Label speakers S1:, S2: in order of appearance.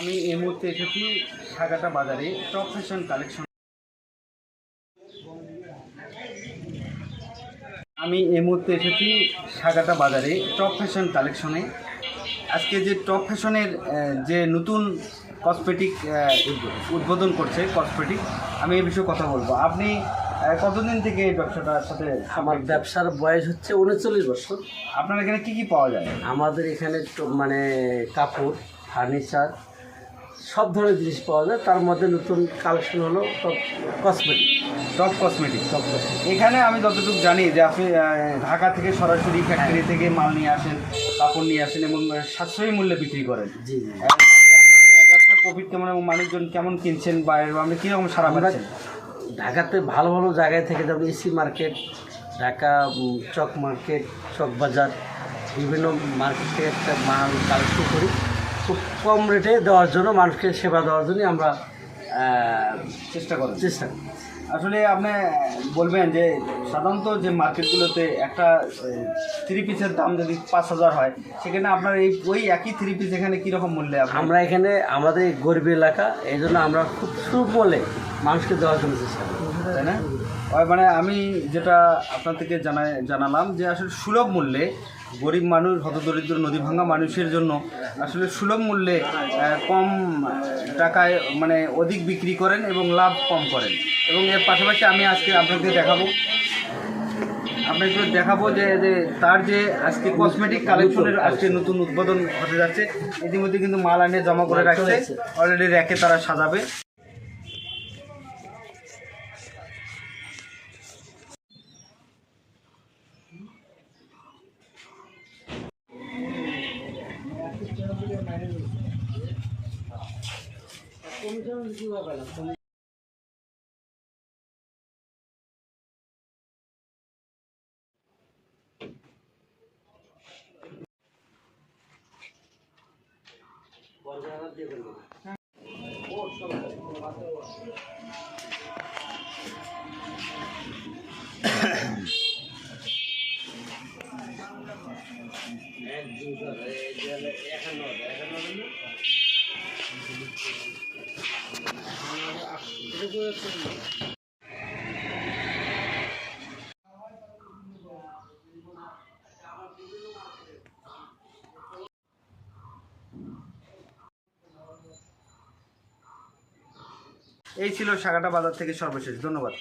S1: আমি এই মুহূর্তে এসেছি সাগাটা বাজারে টপ ফ্যাশন কালেকশন। আমি এই মুহূর্তে এসেছি সাগাটা বাজারে টপ ফ্যাশন কালেকশনে। আজকে যে টপ ফ্যাশনের যে নতুন কসমেটিক উদ্বোধন করছে কসমেটিক আমি এই বিষয়ে কথা বলব। আপনি কতদিন থেকে এই ব্যবসাটার সাথে
S2: আমার ব্যবসার বয়স হচ্ছে উনচল্লিশ বছর।
S1: আপনার এখানে কি কি পাওয়া যায়?
S2: আমাদের এখানে মানে কাপড় ফার্নিচার সব ধরনের জিনিস পাওয়া যায়। তার মধ্যে নতুন কালেকশন হলো টপ কসমেটিক
S1: টপ কসমেটিক
S2: সব cosmetic।
S1: এখানে আমি যতটুকু জানি যে আপনি ঢাকা থেকে সরাসরি ফ্যাক্টরি থেকে মাল নিয়ে আসেন কাপড় নিয়ে আসেন এবং সাশ্রয়ী মূল্যে বিক্রি করেন।
S2: জি জি।
S1: ব্যবসার প্রফিট কেমন এবং মানুষজন কেমন কিনছেন বা এর আপনি কীরকম সারা পাচ্ছেন?
S2: ঢাকাতে ভালো ভালো জায়গায় থেকে যেমন A C market Dhaka Chawk market Chawk Bazar বিভিন্ন মার্কেট থেকে একটা মাল কালেকশন করি। খুব কম রেটে দেওয়ার জন্য মানুষকে সেবা দেওয়ার জন্যই আমরা
S1: চেষ্টা করেন।
S2: চেষ্টা করি।
S1: আসলে আপনি বলবেন যে সাধারণত যে মার্কেটগুলোতে একটা থ্রি পিসের দাম যদি পাঁচ হাজার হয় সেখানে আপনার এই ওই একই থ্রি পিস এখানে কীরকম মূল্যে
S2: আমরা এখানে আমাদের এই গরিব এলাকা এই জন্য আমরা খুব সুমূল্যে মানুষকে দেওয়ার জন্য চেষ্টা করি
S1: তাই না? মানে আমি যেটা আপনার থেকে জানা জানালাম যে আসলে সুলভ মূল্যে গরিব মানুষ হতদরিদ্র নদী ভাঙা মানুষের জন্য আসলে সুলভ মূল্যে কম টাকায় মানে অধিক বিক্রি করেন এবং লাভ কম করেন। এবং এর পাশাপাশি আমি আজকে আপনাকে দেখাবো আপনাকে দেখাবো যে যে তার যে আজকে কসমেটিক কালেকশনের আজকে নতুন উদ্বোধন হতে যাচ্ছে ইতিমধ্যে কিন্তু মাল আনে জমা করে রাখছে অলরেডি র্যাকে তারা সাজাবে। কমিশন কীভাবে পেলাম এই ছিল সাগাটা বাজার থেকে সর্বশেষ। ধন্যবাদ।